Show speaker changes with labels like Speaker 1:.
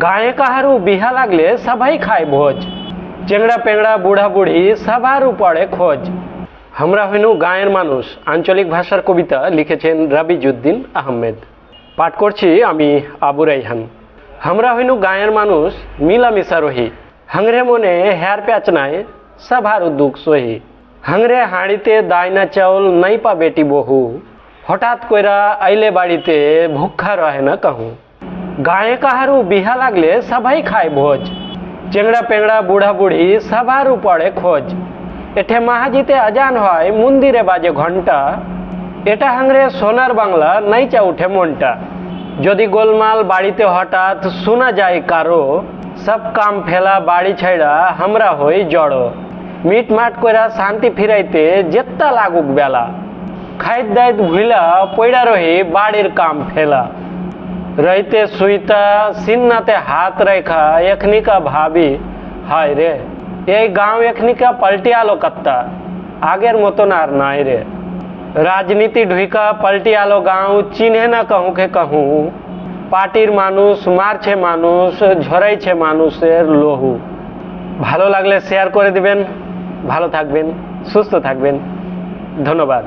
Speaker 1: গায়ে কাহারু বিহা লাগলে সবাই খায় ভোজ। চেংড়া পেংড়া বুড়া বুড়ি সবার উপরে খোঁজ। আমরা হইনু গায়ের মানুষ, আঞ্চলিক ভাষার কবিতা লিখেছেন রাবিজুদ্দিন আহমেদ। পাঠ করছি আমি আবু রাইহান। আমরা হইনু গায়ের মানুষ, মিলামিশা রহি। হাংরে মনে হ্যার প্যাচ নাই, সবার দুঃখ সহি। হাংরে হাঁড়িতে দায়না চাউল নাই পা বেটি বহু। হঠাৎ কইরা আইলে বাড়িতে ভুক্ষা রহে না কাহু। গায়ে কাহারু বিহা লাগলে সবাই খায় ভোজ। চেংড়া পেংড়া বুড়া বুড়ি সবার উপরে খোঁজ। এঠে মাহাজিতে আজান হয়, মন্দিরে বাজে ঘণ্টা এটা হাংরে সোনার বাংলা নাইচা উঠে মনটা। যদি গোলমাল বাড়িতে হঠাৎ শোনা যায় কারও, সব কাম ফেলা বাড়ি ছাইড়া আমরা হই জড়ো। মিট মাট কইরা শান্তি ফিরাইতে যেত্তা লাগুক বেলা। খাইত দায়িত ভুইলা, পইড়া রহি বাড়ির কাম ফেলা। রাইতে সুইতা সিন্নাতে হাত রেখা এখনিকা ভাবি হায় রে এই গাঁও এখনিকা পাল্টিয়ালো কাত্তা আগের মতন আর নাই রে রাজনীতি ঢুইকা পাল্টিয়ালো গাঁও চিনে না কাহুকে কহু পার্টির মানুষ মারছে মানুষ ঝরাইছে মানুষের লহু ভালো লাগলে শেয়ার করে দিবেন ভালো থাকবেন সুস্থ থাকবেন ধন্যবাদ